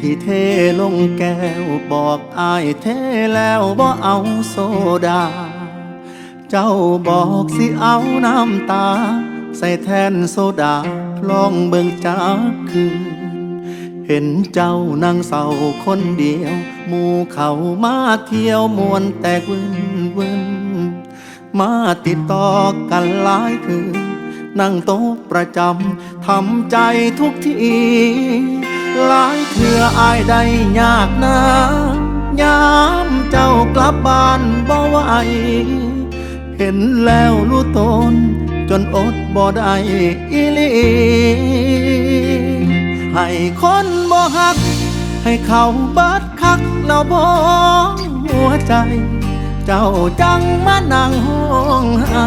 ที่เทลงแก้วบอกอายเทแล้วบ่เอาโซดา เจ้าบอกสิเอาน้ำตา ใส่แทนโซดาลองเบิ่งจากคืน เห็นเจ้านั่งเศร้าคนเดียวหมู่เขามาเที่ยวมวนแตกวินวินมาติดต่อกันหลายคืน นั่งโต๊ะประจำทำใจทุกที หลายเถื่ออายได้ยากนะยามเจ้ากลับบ้านบ่ไหวเห็นแล้วรู้ตน จนอดบ่ได้อีลี ให้คนบ่ฮัก ให้เขาบิดคักแล้วบ่หัวใจ เจ้าจังมานั่งห้องไห้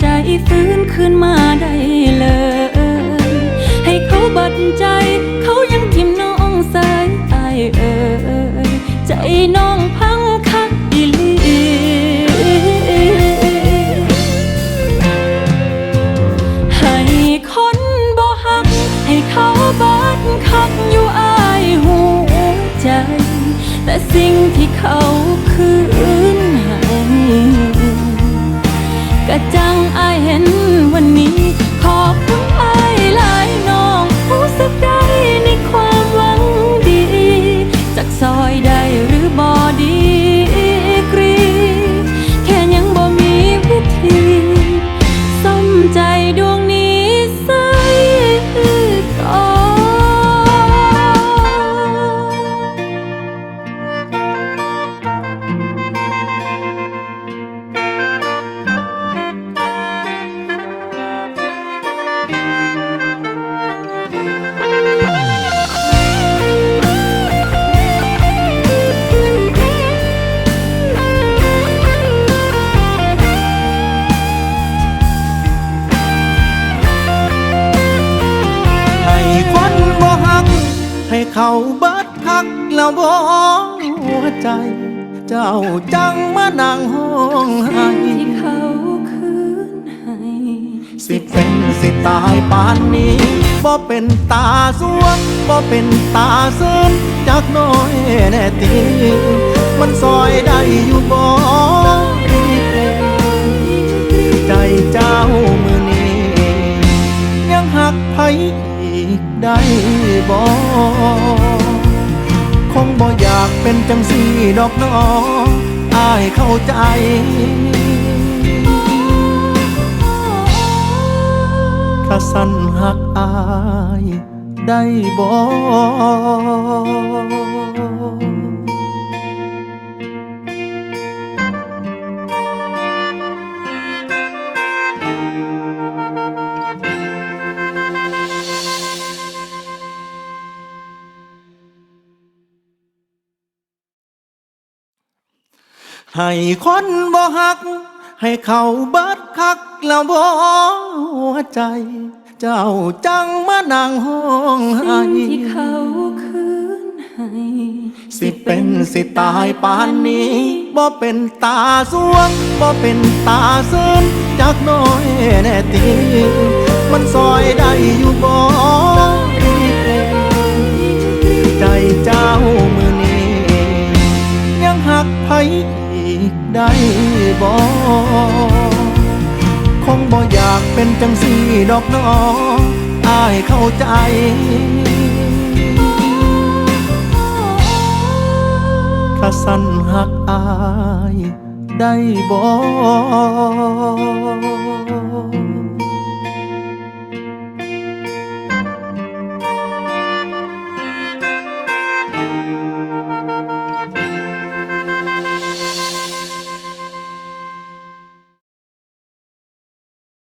ใจฟื้นขึ้นมาได้เลย ให้เขาบัดใจ เขายังทิมน้องสายอายเอ่ยใจน้องพังคักอีลีให้คนบ่หัก ให้เขาบัดคักอยู่อายหัวใจ แต่สิ่งที่เขาคืน จังอายเห็น แล้วบ่หัวใจ เจ้าจังมานั่งห้องไห้ที่เขาคืนให้ สิเป็นสิตายปานนี้บ่เป็นตาสวงบ่เป็นตาเส้นจักหน้อยแน่ตีมันซอยได้อยู่บ่ใจเจ้ามือนี้ ยังหักไผอีกได้ากเป็นจังสีดอกน้ออายเข้าใจถ้าสั้นหักอายได้บอก ให้คนบ่หัก ให้เขาเบิดคักแล้วบ่หัวใจ เจ้าจังมานั่งห้องไห้สิ่งที่เขาคืนให้สิเป็นสิตายปานนี้บ่เป็นตาสวงบ่เป็นตาเส้นจักหน้อยแน่ตีมันซอยได้อยู่บ่ใจเจ้ามือนี้ยังหักไผอีก ได้บ่คงบ่อยากเป็นจังสี่ดอกน้ออายเข้าใจถ้าสั้นหักอายได้บ่